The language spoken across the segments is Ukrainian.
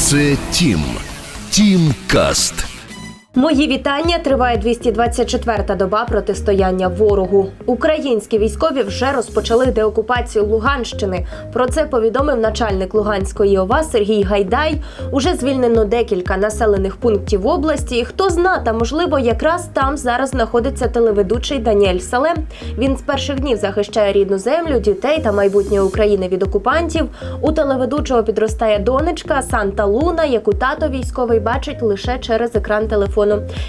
Це Тім. Тім Каст. Мої вітання. Триває 224-та доба протистояння ворогу. Українські військові вже розпочали деокупацію Луганщини. Про це повідомив начальник Луганської ОВА Сергій Гайдай. Уже звільнено декілька населених пунктів області. Хто зна, та можливо, якраз там зараз знаходиться телеведучий Даніель Салем. Він з перших днів захищає рідну землю, дітей та майбутнє України від окупантів. У телеведучого підростає донечка Санта Луна, яку тато військовий бачить лише через екран телефону.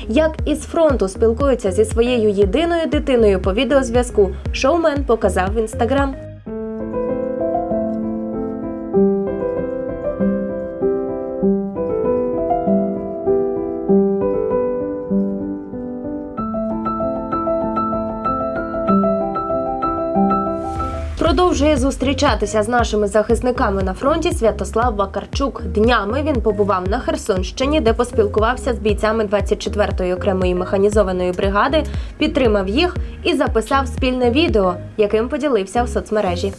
Як із фронту спілкуються зі своєю єдиною дитиною по відеозв'язку, шоумен показав в інстаграм. Продовжує зустрічатися з нашими захисниками на фронті Святослав Вакарчук. Днями він побував на Херсонщині, де поспілкувався з бійцями 24-ї окремої механізованої бригади, підтримав їх і записав спільне відео, яким поділився в соцмережі.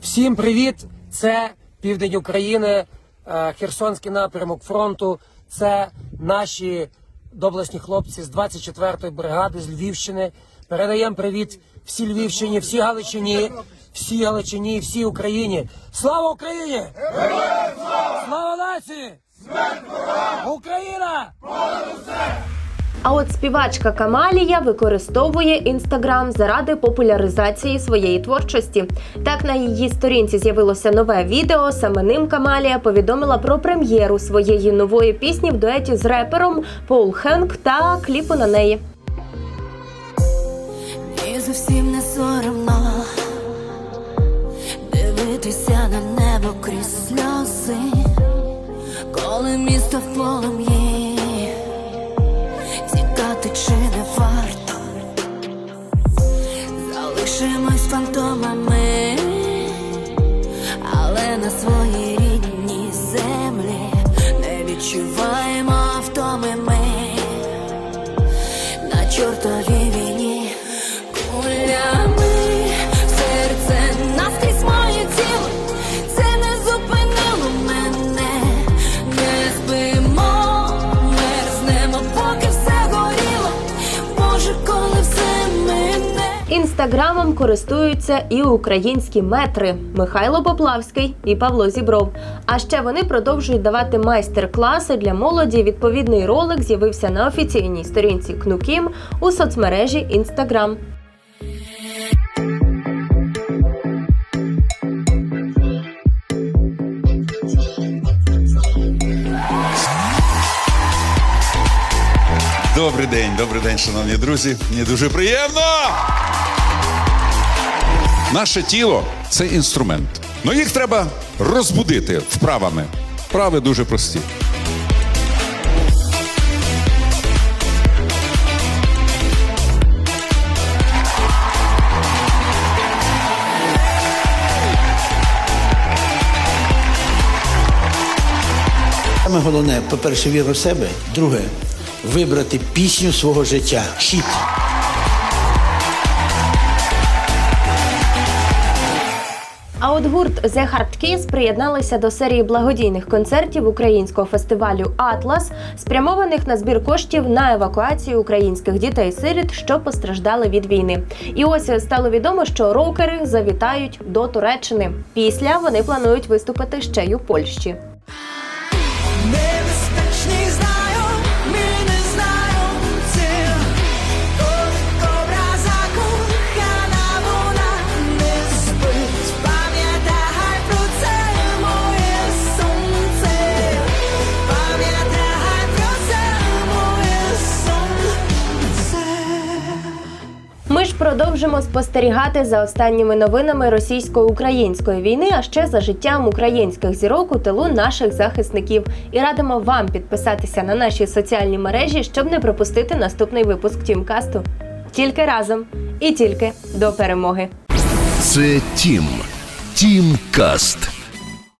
Всім привіт! Це південь України, е, Херсонський напрямок фронту. Це наші доблесні хлопці з 24-ї бригади з Львівщини. Передаємо привіт всій Львівщині, всій Галичині, всій Галичині, всій Україні. Слава Україні! Слава нації! Україна! А от співачка Камалія використовує інстаграм заради популяризації своєї творчості. Так на її сторінці з'явилося нове відео. Саме ним Камалія повідомила про прем'єру своєї нової пісні в дуеті з репером Пол Хенк та кліпу на неї. І зовсім не соромно сльози, коли місто в полум'ї, тікати чи не варто, залишимось фантомами, але на своїй рідній землі не відчуваємо Інстаграмом користуються і українські метри Михайло Поплавський і Павло Зібров. А ще вони продовжують давати майстер-класи для молоді. Відповідний ролик з'явився на офіційній сторінці Кнукім у соцмережі Інстаграм. Добрий день, добрий день, шановні друзі. Мені дуже приємно. Наше тіло це інструмент. Ну їх треба розбудити вправами. Вправи дуже прості. Саме головне, по-перше, віра в себе. Друге, вибрати пісню свого життя. Хіт. А от гурт The Hard Keys приєдналися до серії благодійних концертів українського фестивалю Атлас, спрямованих на збір коштів на евакуацію українських дітей-сиріт, що постраждали від війни. І ось стало відомо, що рокери завітають до Туреччини. Після вони планують виступити ще й у Польщі. Продовжимо спостерігати за останніми новинами російсько-української війни, а ще за життям українських зірок у тилу наших захисників. І радимо вам підписатися на наші соціальні мережі, щоб не пропустити наступний випуск Тімкасту. Тільки разом і тільки до перемоги. Це Тім. Тім Каст.